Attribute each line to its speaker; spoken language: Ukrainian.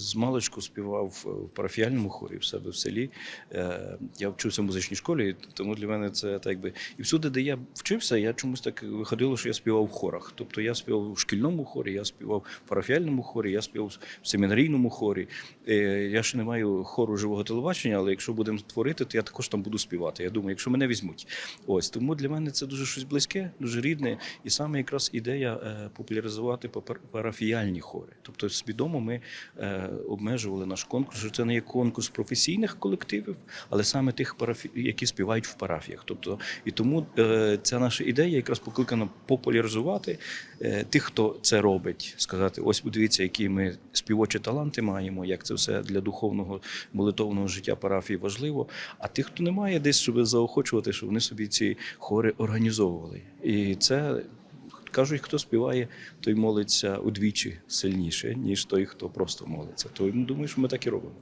Speaker 1: з маличку співав в парафіальному хорі в себе в селі. Е, Я вчився в музичній школі, тому для мене це так якби. І всюди, де я вчився, я чомусь так виходило, що я співав в хорах. Тобто я співав в шкільному хорі, я співав в парафіальному хорі, я співав в семінарійному хорі. Е, Я ще не маю хору живого телебачення, але якщо будемо творити, то я також там буду співати. Я думаю, якщо мене візьмуть. Ось тому для мене це дуже щось близьке, дуже рідне. І саме якраз ідея е, популяризувати парафіальні хори. Тобто, свідомо ми е, обмежували наш конкурс. що Це не є конкурс професійних колективів, але саме тих парафі... які співають в парафіях. Тобто, і тому е, ця наша ідея якраз покликана популяризувати е, тих, хто це робить, сказати: ось подивіться, які ми співочі таланти маємо, як це все для духовного молитовного життя парафії важливо. А тих, хто не має десь, щоб заохочувати, щоб вони собі ці хори організовували. І це кажуть, хто співає, той молиться удвічі сильніше, ніж той, хто просто молиться. Тому думаю, що ми так і робимо.